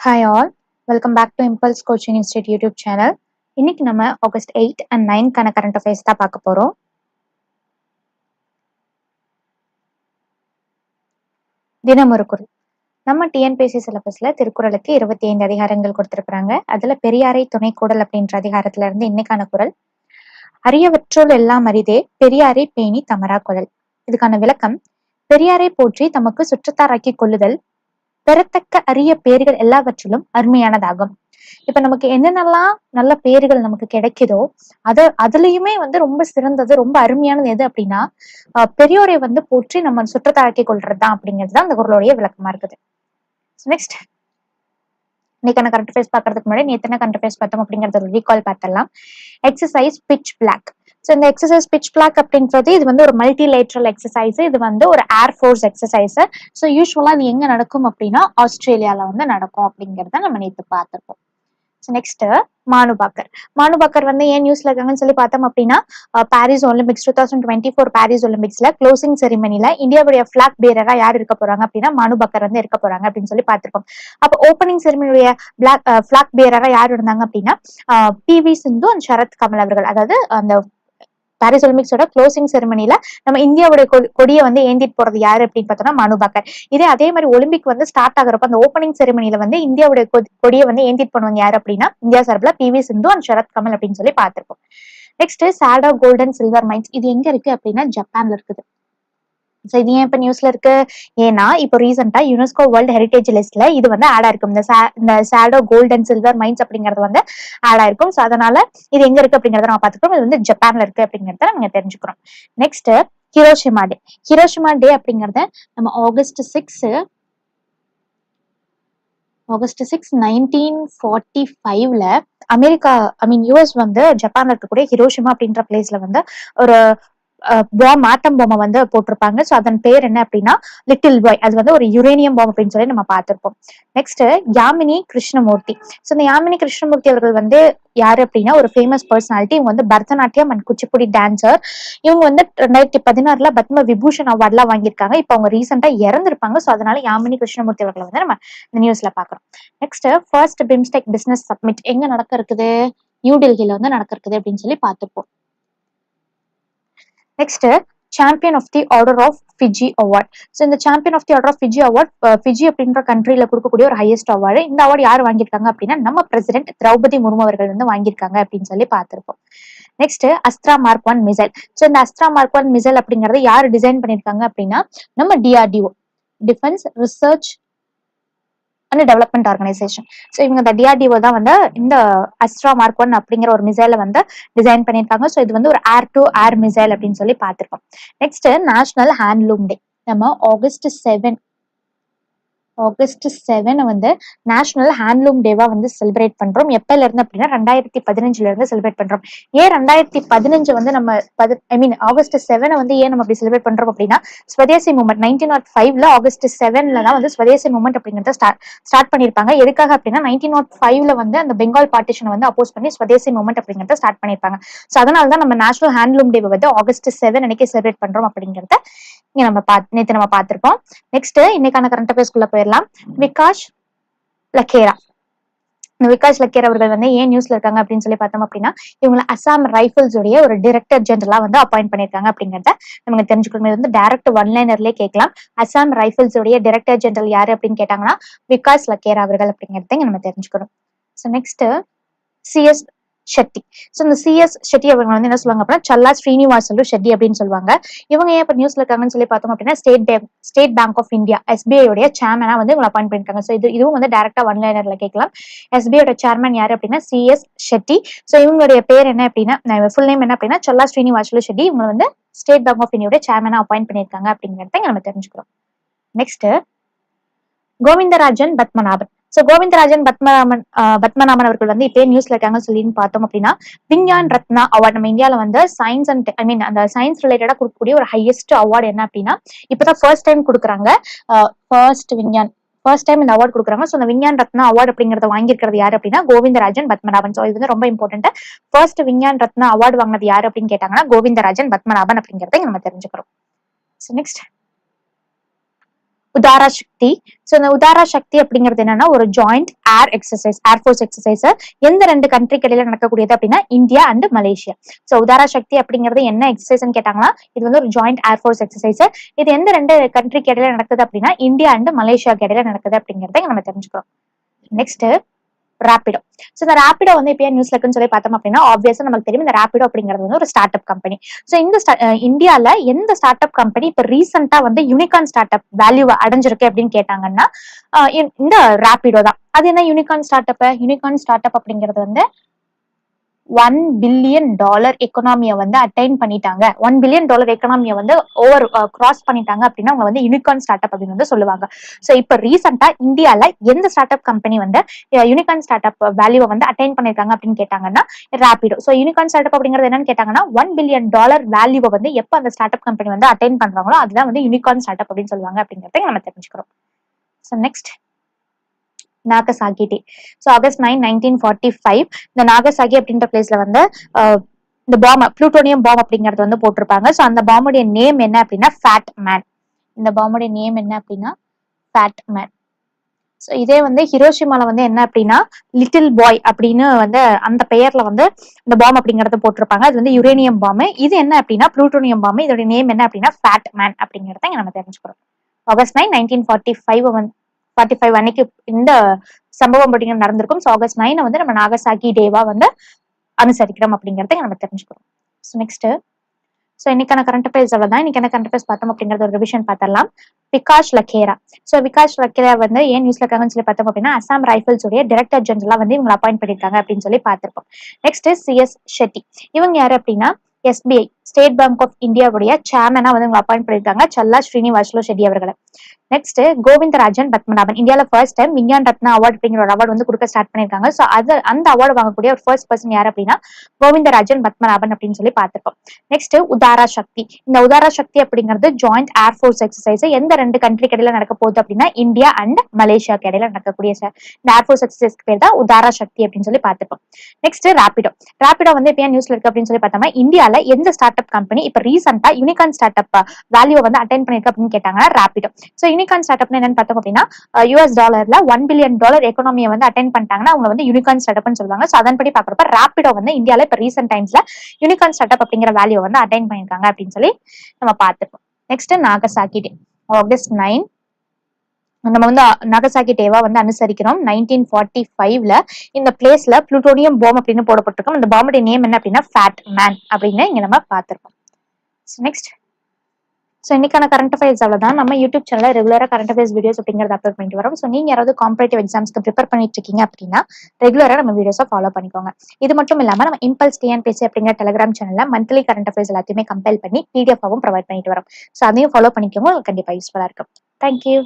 Hi all welcome back to Impulse coaching institute YouTube channel இன்னைக்கு நம்ம August eight and நைன்க்கான current affairs தான் பார்க்க போகிறோம் தினம் ஒரு குரல். நம்ம டிஎன்பிஎஸ்சி சிலபஸ்ல திருக்குறளுக்கு இருபத்தி ஐந்து அதிகாரங்கள் கொடுத்திருக்கிறாங்க. அதுல பெரியாரை துணை கூடல் அப்படின்ற அதிகாரத்துல இருந்து இன்னைக்கான குரல். அரியவற்றுள் எல்லாம் அரிதே பெரியாரை பேணி தமரா குரல் இதுக்கான விளக்கம் பெரியாரை போற்றி தமக்கு சுற்றத்தாராக்கி கொள்ளுதல் பெறத்தக்க அரிய பேர்கள் எல்லாவற்றிலும் அருமையானதாகும். இப்ப நமக்கு என்னென்னலாம் நல்ல பேர்கள் நமக்கு கிடைக்குதோ அது அதுலயுமே வந்து ரொம்ப சிறந்தது ரொம்ப அருமையானது எது அப்படின்னா பெரியோரை வந்து போற்றி நம்ம சுற்றத்தாக்கி கொள்றதுதான் அப்படிங்கிறது தான் அந்த குரலுடைய விளக்கமா இருக்குது. நெக்ஸ்ட் இன்னைக்கான கரண்ட் ஃபேஸ் பாக்குறதுக்கு முன்னாடி நேத்து என்ன கரண்ட் அஃபேர்ஸ் பார்த்தோம் அப்படிங்கறத ஒரு ரீகால் பார்த்தலாம் எக்ஸசைஸ் பிச் பிளாக் ஸோ இந்த எக்ஸசைஸ் பிச் பிளாக் அப்படின்றது இது வந்து ஒரு மல்டி லேட்ரல் எக்ஸசைஸ் இது வந்து ஒரு ஏர் ஃபோர்ஸ் எக்ஸசைஸ் ஸோ யூஸ்வலாக அது எங்கே நடக்கும் அப்படின்னா ஆஸ்திரேலியாவில் வந்து நடக்கும் அப்படிங்கறத நம்ம நேற்று பார்த்துருக்கோம் ஸோ நெக்ஸ்ட் மானுபாக்கர். மானுபாக்கர் வந்து ஏன் நியூஸ்ல இருக்காங்கன்னு சொல்லி பார்த்தோம் அப்படின்னா Paris Olympics two thousand twenty four Paris ஒலிம்பிக்ஸ்ல closing செரிமனில இந்தியாவுடைய ஃபிளாக் பேரரா யார் இருக்க போறாங்க அப்படின்னா மானுபாக்கர் வந்து இருக்க போறாங்க அப்படின்னு சொல்லி பார்த்திருக்கோம் அப்போ ஓப்பனிங் செரிமனியுடைய பிளாக் ஃபிளாக் பேரரா யார் இருந்தாங்க அப்படின்னா P V Sindhu and Sharath Kamal அவர்கள். அதாவது அந்த பாரிஸ் ஒலிம்பிக்ஸோட க்ளோசிங் செரிமனில நம்ம இந்தியாவுடைய கொடியை வந்து ஏந்திட்டு போறது யாரு அப்படின்னு பார்த்தோம்னா மனுபாக்கர் இதே அதே மாதிரி ஒலிம்பிக் வந்து ஸ்டார்ட் ஆகிறப்ப அந்த ஓப்பனிங் செரிமனில வந்து இந்தியாவுடைய கொ- கொடியை வந்து ஏந்திட்டு பண்ணுவாங்க யாரு அப்படின்னா இந்தியா சார்பில் P V Sindhu and Sharath Kamal அப்படின்னு சொல்லி பார்த்திருப்போம். நெக்ஸ்ட் சாடா கோல்டன் சில்வர் மைன்ஸ் இது எங்க இருக்கு அப்படின்னா ஜப்பான்ல இருக்குது. ஸோ இது ஏன் இப்போ நியூஸ்ல இருக்கு? ஏன்னா இப்போ ரீசெண்டா யுனெஸ்கோ வேர்ல்டு ஹெரிடேஜ் லிஸ்ட்ல இது வந்து ஆட் ஆயிருக்கும். இந்த இந்த சாடோ கோல்ட் அண்ட் சில்வர் மைன்ஸ் அப்படிங்கிறது வந்து ஆட் ஆயிருக்கும். ஸோ அதனால இது எங்க இருக்கு அப்படிங்கறத நம்ம பார்த்துக்கிறோம். இது வந்து ஜப்பான்ல இருக்கு அப்படிங்கறத நம்ம தெரிஞ்சுக்கிறோம். Next Hiroshima day Hiroshima day அப்படிங்கறத நம்ம August six August six nineteen forty ஃபைவ்ல அமெரிக்கா ஐ மீன் யூஎஸ் வந்து ஜப்பான்ல இருக்கக்கூடிய ஹிரோஷிமா அப்படின்ற பிளேஸ்ல வந்து ஒரு பாம் ஆட்டம் பொம்மை வந்து போட்டிருப்பாங்க. ஸோ அதன் பேர் என்ன அப்படின்னா லிட்டில் பாய் அது வந்து ஒரு யுரேனியம் பாம் அப்படின்னு சொல்லி நம்ம பார்த்திருப்போம். நெக்ஸ்ட் யாமினி கிருஷ்ணமூர்த்தி. ஸோ இந்த யாமினி கிருஷ்ணமூர்த்தி அவர்கள் வந்து யாரு அப்படின்னா ஒரு ஃபேமஸ் பர்சனாலிட்டி இவங்க வந்து பரதநாட்டியம் அண்ட் குச்சிப்புடி டான்சர் இவங்க வந்து ரெண்டாயிரத்தி பதினாறுல பத்ம விபூஷன் அவார்ட்லாம் வாங்கியிருக்காங்க. இப்போ அவங்க ரீசெண்டா இறந்திருப்பாங்க. ஸோ அதனால யாமினி கிருஷ்ணமூர்த்தி அவர்களை வந்து நம்ம இந்த நியூஸ்ல பாக்குறோம் next first BIMSTEC business summit எங்க நடக்க இருக்குது நியூ டெல்லியில வந்து நடக்க இருக்குது அப்படின்னு சொல்லி பார்த்துப்போம் next champion of the order of Fiji award so இந்த champion of the order of Fiji award Fiji அப்படின்ற கண்ட்ரியில் கொடுக்கக்கூடிய ஒரு ஹையஸ்ட் அவார்டு இந்த அவார்டு யார் வாங்கியிருக்காங்க அப்படின்னா நம்ம பிரசிடென்ட் திரௌபதி முர்மு அவர்கள் வந்து வாங்கியிருக்காங்க அப்படின்னு சொல்லி பார்த்துருப்போம். Next Astra mark one missile so இந்த அஸ்த்ரா மார்க் ஒன் மிசைல் அப்படிங்கறத யார் டிசைன் பண்ணியிருக்காங்க அப்படின்னா நம்ம DRDO defence research and development organisation so இவங்க இந்த டிஆர்டிஓ தான் வந்து இந்த அஸ்ட்ரா மார்க் ஒன் அப்படிங்கிற ஒரு மிசைலை வந்து டிசைன் பண்ணியிருக்காங்க. ஸோ இது வந்து ஒரு ஏர் டு ஏர் மிசைல் அப்படின்னு சொல்லி பார்த்துருக்கோம். நெக்ஸ்ட் நேஷனல் ஹேண்ட்லூம் டே நம்ம ஆகஸ்ட் செவன் ஆகஸ்ட் செவன் வந்து நேஷனல் ஹேண்ட்லூம் டேவா வந்து செலிப்ரேட் பண்றோம். எப்பல இருந்து அப்படின்னா ரெண்டாயிரத்தி பதினஞ்சுல இருந்து செலிப்ரேட் பண்றோம். ஏன் ரெண்டாயிரத்தி பதினஞ்சு வந்து நம்ம ஐ மீன் ஆகஸ்ட் செவனை வந்து ஏன் நம்ம அப்படி செலிப்ரேட் பண்றோம் அப்படின்னா ஸ்வதேசி மூமெண்ட் நைன்டீன் நாட் ஃபைவ்ல ஆகஸ்ட் செவன்ல தான் வந்து ஸ்வதேசி மூமெண்ட் அப்படிங்கறத ஸ்டார்ட் ஸ்டார்ட் பண்ணிருப்பாங்க எதுக்காக அப்படின்னா நைன்டீன் நாட் ஃபைவ்ல வந்து அந்த பெங்கால் பார்ட்டிஷனை வந்து அப்போஸ் பண்ணி ஸ்வதேசி மூமெண்ட் அப்படிங்கறத ஸ்டார்ட் பண்ணிருப்பாங்க ஸோ அதனால தான் நம்ம நேஷனல் ஹேண்ட்லூம் டே வந்து ஆகஸ்ட் செவன் அன்னைக்கு செலிப்ரேட் பண்றோம் அப்படிங்கறத இங்க நம்ம பா நேத்து நம்ம பார்த்திருப்போம் நெக்ஸ்ட் இன்னைக்கான கரண்ட் அஃபேர்ஸ்குள்ள போயிடலாம். விகாஷ் லக்கேரா. இந்த விகாஷ் லக்கேர் அவர்கள் வந்து ஏன் நியூஸ்ல இருக்காங்க அப்படின்னு சொல்லி பார்த்தோம் அப்படின்னா இவங்களை அசாம் ரைஃபிள்ஸ் உடைய ஒரு டிரெக்டர் ஜெனரலா வந்து அப்பாயிண்ட் பண்ணியிருக்காங்க அப்படிங்கறத நமக்கு தெரிஞ்சுக்கணும். இது வந்து டைரக்ட் ஒன்லைனர்லயே கேட்கலாம். அசாம் ரைஃபிள்ஸ் உடைய டைரக்டர் ஜெனரல் யாரு அப்படின்னு கேட்டாங்கன்னா விகாஸ் லக்கேரா அவர்கள் அப்படிங்கறத நம்ம தெரிஞ்சுக்கணும். So next CS Shetty. So இந்த சிஎஸ் ஷெட்டி அவங்க வந்து என்ன சொல்லுவாங்க அப்படின்னா சல்லா ஸ்ரீனிவாசலு ஷெட்டி அப்படின்னு சொல்லுவாங்க. இவங்க ஏன் இப்போ நியூஸ்ல இருக்காங்கன்னு சொல்லி பார்த்தோம் அப்படின்னா state bank state bank of India SBI உடைய சேர்மனா வந்து இவங்க அப்பாயிண்ட் பண்ணிருக்காங்க. ஸோ இது இதுவும் வந்து டேரக்டா ஒன் லைனர்ல கேட்கலாம். எஸ்பிஐயோட சேர்மன் யாரு அப்படின்னா சிஎஸ் ஷெட்டி. ஸோ இவங்களுடைய பேர் என்ன அப்படின்னா ஃபுல் நேம் என்ன அப்படின்னா சல்லா ஸ்ரீனிவாசலு ஷெட்டி. இவங்க வந்து ஸ்டேட் பேங்க் ஆஃப் இந்தியாவுடைய சேர்மனா அப்பாயிண்ட் பண்ணிருக்காங்க அப்படிங்கிறத நம்ம தெரிஞ்சுக்கிறோம். நெக்ஸ்ட் கோவிந்தராஜன் பத்மநாபன். சோ கோவிந்தராஜன் பத்மநாபன் பத்மநாபன் அவர்கள் வந்து இப்பயே நியூஸ்ல இருக்காங்க சொல்லின்னு பார்த்தோம் அப்படின்னா விஞ்ஞான் ரத்னா அவார்ட் நம்ம இந்தியால வந்து சயின்ஸ் அண்ட் ஐ மீன் அந்த சயின்ஸ் ரிலேட்டடா கொடுக்கக்கூடிய ஒரு ஹையஸ்ட் அவார்டு என்ன அப்படின்னா இப்பதான் ஃபர்ஸ்ட் டைம் கொடுக்குறாங்க. ஃபர்ஸ்ட் விஞ்ஞான் ஃபர்ஸ்ட் டைம் இந்த அவார்டு கொடுக்குறாங்க. ஸோ இந்த விஞ்ஞான் ரத்னா அவார்டு அப்படிங்கறத வாங்கியிருக்கிறது யாரு அப்படின்னா கோவிந்தராஜன் பத்மநாபன். ஸோ இது வந்து ரொம்ப important first Vigyan Ratna award வாங்கினது யாரு அப்படின்னு கேட்டாங்கன்னா கோவிந்தராஜன் பத்மநாபன் அப்படிங்கறத நம்ம தெரிஞ்சுக்கிறோம். So next Udara Shakti. So இந்த உதாரா சக்தி அப்படிங்கிறது என்னன்னா ஒரு joint air exercise air force exercise எந்த ரெண்டு கண்ட்ரிக்கு இடையில நடக்கக்கூடியது அப்படின்னா India and Malaysia. So Udara Shakti அப்படிங்கிறது என்ன எக்ஸசைஸ்னு கேட்டாங்கன்னா இது வந்து ஒரு ஜாயிண்ட் ஏர்ஃபோர்ஸ் எக்ஸசைஸ் இது எந்த ரெண்டு கண்ட்ரிக்கு இடையில நடக்குது அப்படின்னா இந்தியா அண்ட் மலேசியாக்கு இடையில நடக்குது அப்படிங்கிறத நம்ம தெரிஞ்சுக்கிறோம். நெக்ஸ்ட் ராபிடோ ஸோ இந்த ராபிடோ வந்து இப்போ நியூஸ்ல இருக்குன்னு சொல்லி பார்த்தோம் அப்படின்னா ஆப்வியஸா நமக்கு தெரியும் இந்த ராபிடோ அப்படிங்கிறது வந்து ஒரு ஸ்டார்ட் அப் கம்பெனி ஸோ இந்த இந்தியாவில் எந்த ஸ்டார்ட் அப் கம்பெனி இப்போ ரீசெண்டாக வந்து யூனிகான் ஸ்டார்ட் அப் வேல்யூ அடைஞ்சிருக்கு அப்படின்னு கேட்டாங்கன்னா இந்த- இந்த ராபிடோ தான். அது என்ன unicorn start up unicorn start up அப்படிங்கிறது வந்து ஒன் பில்லியன் டாலர் எக்கனாமியை வந்து அட்டைன் பண்ணிட்டாங்க. ஒன் பில்லியன் டாலர் எக்கனாமியை வந்து ஓவர் கிராஸ் uh, பண்ணிட்டாங்க அப்படின்னா அவங்க வந்து யூனிகான் ஸ்டார்ட் அப் அப்படின்னு வந்து சொல்லுவாங்க. ஸோ இப்போ ரீசெண்டாக இந்தியால எந்த ஸ்டார்ட் அப் கம்பெனி வந்து யூனிகான் ஸ்டார்ட் அப் வேல்யூவை வந்து அட்டைன் பண்ணிருக்காங்க அப்படின்னு கேட்டாங்கன்னா Rapido so unicorn start up அப்படிங்கிறது என்னன்னு கேட்டாங்கன்னா ஒன் பில்லியன் டாலர் வேல்யூவை வந்து எப்போ அந்த ஸ்டார்ட் அப் கம்பெனி வந்து அட்டைன் பண்றாங்களோ அதுதான் வந்து யூனிகான் ஸ்டார்ட் அப் அப்படின்னு சொல்லுவாங்க அப்படிங்கிறத நம்ம தெரிஞ்சுக்கிறோம். So next Nagasaki day so August nine nineteen forty five இந்த நாகசாகி அப்படின்ற பிளேஸ்ல வந்து இந்த பாம் ப்ளூட்டோனியம் பாம் அப்படிங்கறது வந்து போட்டிருப்பாங்க. ஸோ அந்த பாமுடைய நேம் என்ன அப்படின்னா ஃபேட் மேன் இந்த பாமுடைய நேம் என்ன அப்படின்னா ஃபேட் மேன் ஸோ இதே வந்து ஹிரோஷிமால வந்து என்ன அப்படின்னா லிட்டில் பாய் அப்படின்னு வந்து அந்த பெயர்ல வந்து இந்த பாம் அப்படிங்கறத போட்டிருப்பாங்க. அது வந்து யுரேனியம் பாம்பு இது என்ன அப்படின்னா ப்ளூட்டோனியம் பாம்பு இதோட நேம் என்ன அப்படின்னா ஃபேட் மேன் அப்படிங்கறத இங்க நம்ம தெரிஞ்சுக்கிறோம். August nine nineteen forty five வந்து ஃபார்ட்டி ஃபைவ் அன்னைக்கு இந்த சம்பவம் அப்படிங்கிறது நடந்திருக்கும். ஸோ ஆகஸ்ட் நைனை வந்து நம்ம நாகசாகி டேவா வந்து அனுசரிக்கிறோம் அப்படிங்கறத நம்ம தெரிஞ்சுக்கிறோம். ஸோ நெக்ஸ்ட் ஸோ இன்னைக்கான கரண்ட் அஃபேர்ஸ் அவ்வளோதான் இன்னைக்கான கரண்ட் அஃபேர்ஸ் பார்த்தோம் அப்படிங்கறது ஒரு ரிவிஷன் பார்த்தலாம் விகாஷ் லக்கேரா. ஸோ விகாஷ் லக்கேரா வந்து ஏன் நியூஸ்ல இருக்காங்கன்னு சொல்லி பார்த்தோம் அப்படின்னா அசாம் ரைஃபிள்ஸ் உடைய டைரக்டர் ஜெனரலா வந்து இவங்க அப்பாயிண்ட் பண்ணிருக்காங்க அப்படின்னு சொல்லி பார்த்திருப்போம். நெக்ஸ்ட் சிஎஸ் ஷெட்டி இவங்க யாரு அப்படின்னா எஸ்பிஐ ஸ்டேட் பேங்க் ஆஃப் இந்தியாவுடைய சேர்மனா வந்து இவங்க அப்பாயிண்ட் பண்ணிருக்காங்க சல்லா ஸ்ரீனிவாசலோ ஷெட்டி அவர்களை. நெக்ஸ்ட் கோவிந்தராஜன் பத்மநாபன். இந்தியாவில் first time Vigyan Ratna award அப்படிங்கிற ஒரு அவார்டு வந்து கொடுக்க ஸ்டார்ட் பண்ணிருக்காங்க ஸோ அது அந்த அவார்டு வாங்கக்கூடிய ஒரு ஃபர்ஸ்ட் பர்சன் யார் அப்படின்னா கோவிந்தராஜன் பத்மநாபன் அப்படின்னு சொல்லி பார்த்துருக்கோம் நெக்ஸ்ட் உதாரா சக்தி. இந்த உதாரா சக்தி அப்படிங்கிறது ஜாயிண்ட் ஏர்ஃபோர்ஸ் எக்ஸசைஸ் எந்த ரெண்டு கண்ட்ரிக்கு இடையில நடக்க போகுது அப்படின்னா இந்தியா அண்ட் மலேசியாக்கு இடையில நடக்கக்கூடிய ச- இந்த ஏர்ஃபோர்ஸ் எக்ஸசைஸ்க்கு பேர் தான் உதாரா சக்தி அப்படின்னு சொல்லி பார்த்துருக்கோம் நெக்ஸ்ட் ராபிடோ ராபிடோ வந்து இப்போ நியூஸ்ல இருக்கு அப்படின்னு சொல்லி பார்த்தோம்னா இந்தியால எந்த ஸ்டார்ட் அப் கம்பெனி இப்போ ரீசெண்டா யூனிகான் ஸ்டார்ட் அப் வேல்யூ வந்து அட்டைன் பண்ணிருக்கு அப்படின்னு கேட்டாங்கன்னா ராபிடோ ஸோ யூனிகான் ஸ்டார்ட் அப்னு என்னன்னு பார்த்தோம் அப்படின்னா யூஎஸ் டாலர்ல ஒன் பில்லியன் டாலர் எக்கனாமியை வந்து அட்டைன் பண்ணிட்டாங்கன்னா அவங்க வந்து யூனிகான் ஸ்டார்ட் அப்னு சொல்லுவாங்க. ஸோ அதன்படி பார்க்குறப்ப ராபிடோ வந்து இந்தியால இப்போ ரீசெண்ட் டைம்ஸ்ல யூனிகான் ஸ்டார்ட் அப் அப்படிங்கிற வேல்யூ வந்து அட்டைன் பண்ணிருக்காங்க அப்படின்னு சொல்லி நம்ம பார்த்துருப்போம் next Nagasaki day August nine நம்ம வந்து நாகசாக்கி டேவா வந்து அனுசரிக்கிறோம். நைன்டீன் ஃபார்ட்டி ஃபைவ்ல இந்த பிளேஸ்ல புளூட்டோனியம் பாம் அப்படின்னு போடப்பட்டிருக்கும். இந்த பாம்புடைய நேம் என்ன அப்படின்னா ஃபேட் மேன் அப்படின்னு இங்க நம்ம பார்த்திருக்கோம். நெக்ஸ்ட் ஸோ இன்னைக்கான கரண்ட் அஃபேர்ஸ் அவ்வளோதான் நம்ம யூடியூப் சேனலில் ரெகுலராக கரண்ட் அஃபேர்ஸ் வீடியோஸ் அப்படிங்கிறத அப்லோட் பண்ணிட்டு வரோம். ஸோ நீங்கள் யாராவது காம்பரேட்டிவ் எக்ஸாம்ஸ்க்கு ப்ரிப்பேர் பண்ணிட்டு இருக்கீங்க அப்படின்னா ரெகுலராக நம்ம வீடியோஸை ஃபாலோ பண்ணிக்கோங்க. இது மட்டும் இல்லாமல் நம்ம இம்பல்ஸ் டிஎன்பிசி அப்படிங்கிற டெலிகிராம் சேனலில் மந்த்லி கரண்ட் அஃபேர்ஸ் எல்லாத்தையுமே கம்பேர் பண்ணி பிடிஎஃபாவும் ப்ரொவைட் பண்ணிட்டு வரோம். ஸோ அதையும் ஃபாலோ பண்ணிக்கோங்க. உங்களுக்கு யூஸ்ஃபுல்லாக யூஸ்ஃபுல்லா இருக்கும். தேங்க்யூ